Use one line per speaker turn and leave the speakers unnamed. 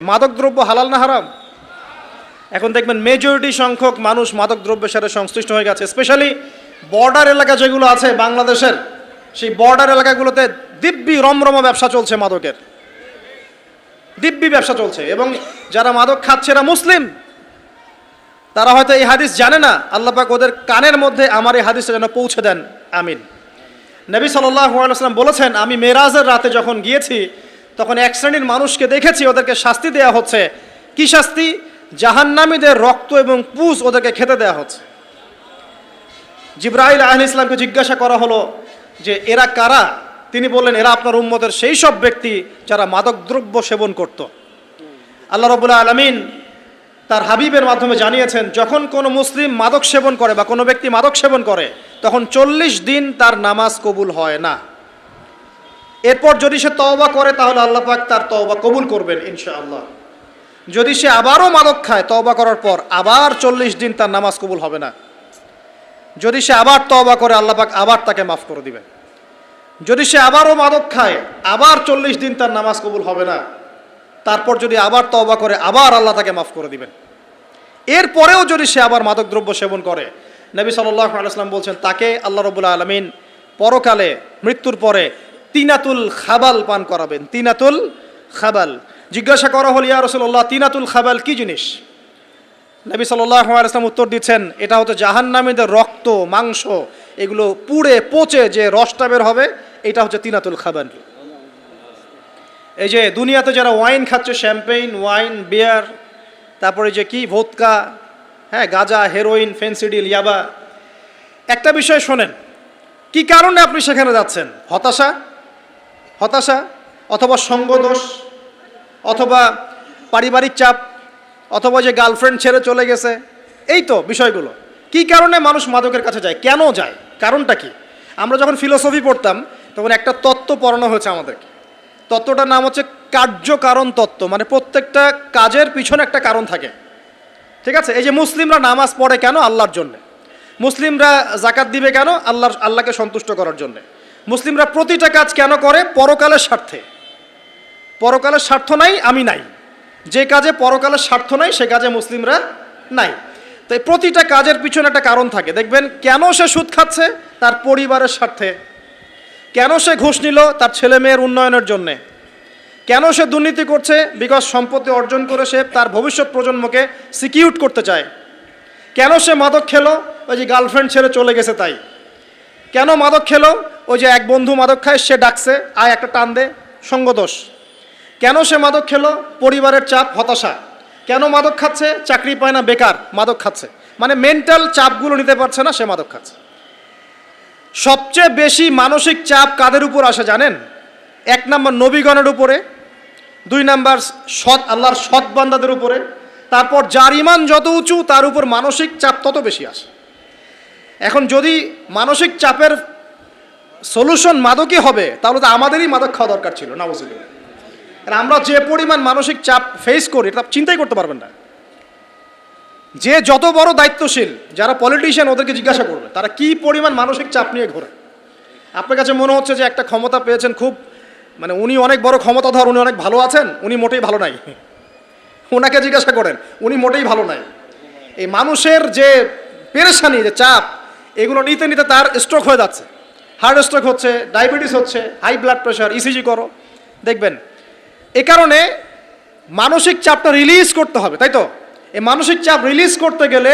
মাদকদ্রব্য হালাল না হারাম? এখন দেখবেন মেজরিটি সংখ্যক মানুষ মাদক দ্রব্যের সাথে সংশ্লিষ্ট হয়ে গেছে স্পেশালি বর্ডার এলাকা যেগুলো আছে বাংলাদেশের, সেই বর্ডার এলাকাগুলোতে দিব্যি রমরম ব্যবসা চলছে মাদকের। দিব্যি ব্যবসা চলছে এবং যারা মাদক খাচ্ছে এরা মুসলিম। তারা হয়তো এই হাদিস জানে না, আল্লাহ পাক ওদের কানের মধ্যে আমার এই হাদিসটা যেন পৌঁছে দেন, আমিন। নবী সাল্লাম বলেছেন, আমি মেরাজের রাতে যখন গিয়েছি তখন এক শ্রেণির মানুষকে দেখেছি, ওদেরকে শাস্তি দেয়া হচ্ছে। কি শাস্তি? জাহান্নামীদের রক্ত এবং পুষ ওদেরকে খেতে দেয়া হচ্ছে। জিব্রাইল আহ ইসলামকে জিজ্ঞাসা করা হলো যে, এরা কারা? তিনি বললেন, এরা আপনার উম্মতের সেই সব ব্যক্তি যারা মাদকদ্রব্য সেবন করত। আল্লাহ রবুল্লাহ আলমিন তার হাবিবের মাধ্যমে জানিয়েছেন, যখন কোনো মুসলিম মাদক সেবন করে বা কোনো ব্যক্তি মাদক সেবন করে, তখন চল্লিশ দিন তার নামাজ কবুল হয় না। এরপর যদি সে তওবা করে, তাহলে আল্লাহ পাক তার তওবা কবুল করবেন, ইনশাআল্লাহ। যদি সে আবারও মাদক খায় তওবা করার পর, আবার চল্লিশ দিন তার নামাজ কবুল হবে না। যদি সে আবার তওবা করে, আল্লাহ পাক আবার তাকে মাফ করে দিবেন। যদি সে আবারও মাদক খায়, আবার চল্লিশ দিন তার নামাজ কবুল হবে না। তারপর যদি আবার তওবা করে, আবার আল্লাহ তাকে মাফ করে দিবেন। এরপরেও যদি সে আবার মাদকদ্রব্য সেবন করে, নবী সাল্লাহ আলাইসলাম বলছেন, তাকে আল্লাহ রবুল্লা আলমিন পরকালে মৃত্যুর পরে তিনাতুল খাবাল পান করাবেন, তিনাতুল খাবাল। জিজ্ঞাসা করা হল, ইয়া রসুল্লাহ তিনাতুল খাবাল কি জিনিস? নবী আলাইসলাম উত্তর দিচ্ছেন, এটা হচ্ছে জাহান্নামীদের রক্ত, মাংস, এগুলো পুড়ে পচে যে রসটা বের হবে, এটা হচ্ছে তিনাতুল খাবাল। এই যে দুনিয়াতে যারা ওয়াইন খাচ্ছে, শ্যাম্পেইন, ওয়াইন, বিয়ার, তারপরে যে কি ভোটকা হ্যাঁ গাজা, হেরোইন, ফেন্সিডিল, ইয়াবা। একটা বিষয় শোনেন, কি কারণে আপনি সেখানে যাচ্ছেন? হতাশা? হতাশা, অথবা সঙ্গদোষ, অথবা পারিবারিক চাপ, অথবা যে গার্লফ্রেন্ড ছেড়ে চলে গেছে, এই তো বিষয়গুলো। কি কারণে মানুষ মাদকের কাছে যায়? কেন যায়? কারণটা কি? আমরা যখন ফিলোসফি পড়তাম, তখন একটা তত্ত্ব পড়ানো হয়েছে আমাদেরকে। তত্ত্বটার নাম হচ্ছে কার্যকারণ তত্ত্ব মানে প্রত্যেকটা কাজের পিছনে একটা কারণ থাকে। ঠিক আছে? এই যে মুসলিমরা নামাজ পড়ে কেন? আল্লাহর জন্যে। মুসলিমরা জাকাত দিবে কেন? আল্লাহর, আল্লাহকে সন্তুষ্ট করার জন্য। মুসলিমরা প্রতিটা কাজ কেন করে? পরকালের স্বার্থে। পরকালের স্বার্থ নাই, আমি নাই। যে কাজে পরকালের স্বার্থ নাই, সে কাজে মুসলিমরা নাই। তাই প্রতিটা কাজের পিছনে একটা কারণ থাকে। দেখবেন, কেন সে সুদ খাচ্ছে? তার পরিবারের স্বার্থে। কেন সে ঘুষ নিল? তার ছেলে মেয়ের উন্নয়নের জন্যে। কেন সে দুর্নীতি করছে? বিকজ সম্পত্তি অর্জন করে সে তার ভবিষ্যৎ প্রজন্মকে সিকিউর করতে চায়। কেন সে মাদক খেলো? ওই যে গার্লফ্রেন্ড ছেড়ে চলে গেছে তাই। কেন মাদক খেলো? ওই যে এক বন্ধু মাদক খায়, সে ডাকছে, আয় একটা টান দে, সঙ্গদোষ। কেন সে মাদক খেলো? পরিবারের চাপ, হতাশা। কেন মাদক খাচ্ছে? চাকরি পায় না, বেকার, মাদক খাচ্ছে। মানে মেন্টাল চাপগুলো নিতে পারছে না, সে মাদক খাচ্ছে। সবচেয়ে বেশি মানসিক চাপ কাদের উপর আসে জানেন? এক নম্বর নবীগণের উপরে, দুই নাম্বার সৎ, আল্লাহর সৎ বান্দাদের উপরে। তারপর যার ইমান যত উঁচু, তার উপর মানসিক চাপ তত বেশি আসে। এখন যদি মানসিক চাপের সলিউশন মাদকই হবে, তাহলে তো আমাদেরই মাদক খাওয়া দরকার ছিল, নাউজুবিল্লাহ। আর আমরা যে পরিমাণ মানসিক চাপ ফেস করি, এটা চিন্তাই করতে পারবেন না। যে যত বড় দায়িত্বশীল যারা পলিটিশিয়ান ওদেরকে জিজ্ঞাসা করবে, তারা কি পরিমাণ মানসিক চাপ নিয়ে ঘোরে? আপনার কাছে মনে হচ্ছে যে একটা ক্ষমতা পেয়েছেন খুব মানে উনি অনেক বড় ক্ষমতাধর, উনি অনেক ভালো আছেন, উনি মোটেই ভালো নাই। ওনাকে জিজ্ঞাসা করেন, উনি মোটেই ভালো নাই। এই মানুষের যে পেরেশানি, যে চাপ, এগুলো নিতে নিতে তার স্ট্রোক হয়ে যাচ্ছে। হার্ট স্ট্রোক হচ্ছে, ডায়াবেটিস হচ্ছে, হাই ব্লাড প্রেশার ইসিজি করো। দেখবেন, এ কারণে মানসিক চাপটা রিলিজ করতে হবে, তাই তো? এই মানসিক চাপ রিলিজ করতে গেলে